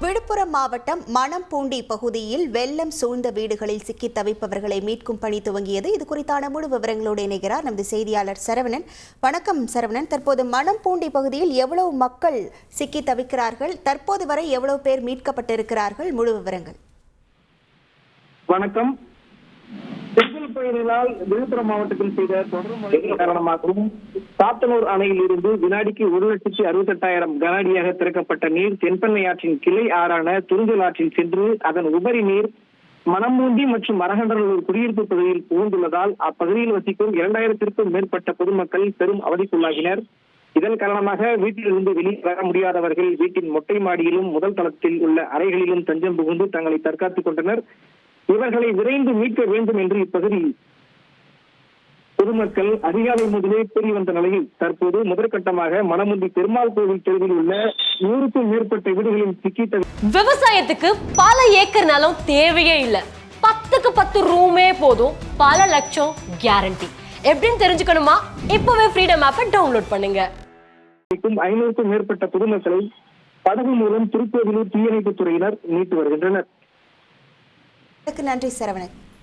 விழுப்புரம் மாவட்டம் மணம்பூண்டி பகுதியில் வெள்ளம் சூழ்ந்த வீடுகளில் சிக்கி தவிப்பவர்களை மீட்கும் பணி துவங்கியது. இது குறித்தான முழு விவரங்களோடு இணைகிறார் நமது செய்தியாளர் சரவணன். வணக்கம் சரவணன். தற்போது மணம்பூண்டி பகுதியில் எவ்வளவு மக்கள் சிக்கி தவிக்கிறார்கள்? தற்போது வரை எவ்வளவு பேர் மீட்கப்பட்டிருக்கிறார்கள்? முழு விவரங்கள். வணக்கம். புயலினால் விழுப்புரம் மாவட்டத்தில் செய்த தொடர் மழையின் காரணமாகவும் சாத்தனூர் அணையில் இருந்து வினாடிக்கு ஒரு லட்சத்தி அறுபத்தி எட்டாயிரம் கனஅடியாக திறக்கப்பட்ட நீர் தென்பெண்ணை ஆற்றின் கிளை ஆறான துருங்கல் ஆற்றில் சென்று அதன் உபரி நீர் மணமூண்டி மற்றும் மரகண்டநல்லூர் குடியிருப்பு பகுதியில் புகுந்துள்ளதால் அப்பகுதியில் வசிக்கும் இரண்டாயிரத்திற்கும் மேற்பட்ட பொதுமக்கள் பெரும் அவதிக்குள்ளாகினர். இதன் காரணமாக வீட்டிலிருந்து வெளியே வர முடியாதவர்கள் வீட்டின் மொட்டை மாடியிலும் முதல் தளத்தில் உள்ள அறைகளிலும் தஞ்சம் புகுந்து தங்களை தற்காத்துக் கொண்டனர். இவர்களை விரைந்து மீட்க வேண்டும் என்று இப்பகுதி பொதுமக்கள் அதிகாலை முதலே கூறி வந்த நிலையில் தற்போது முதற்கட்டமாக மணமுண்டி பெருமாள் கோவில் தெருவில் உள்ள நூறுக்கும் மேற்பட்ட வீடுகளில் சிக்கி தவி- விவசாயத்துக்கு பல ஏக்கர் நிலம் தேவையே இல்ல. பத்துக்கு பத்து ரூமே போதும். பல லட்சம் கேரண்டி எப்படின்னு தெரிஞ்சுக்கணுமா? இப்பவே ஃப்ரீடம் ஆப்பை டவுன்லோட் பண்ணுங்க. ஐநூறுக்கும் மேற்பட்ட பொதுமக்களை படகு மூலம் திருக்கோவிலூர் தீயணைப்புத் துறையினர் மீட்டு வருகின்றனர். நன்றி சரவணன்.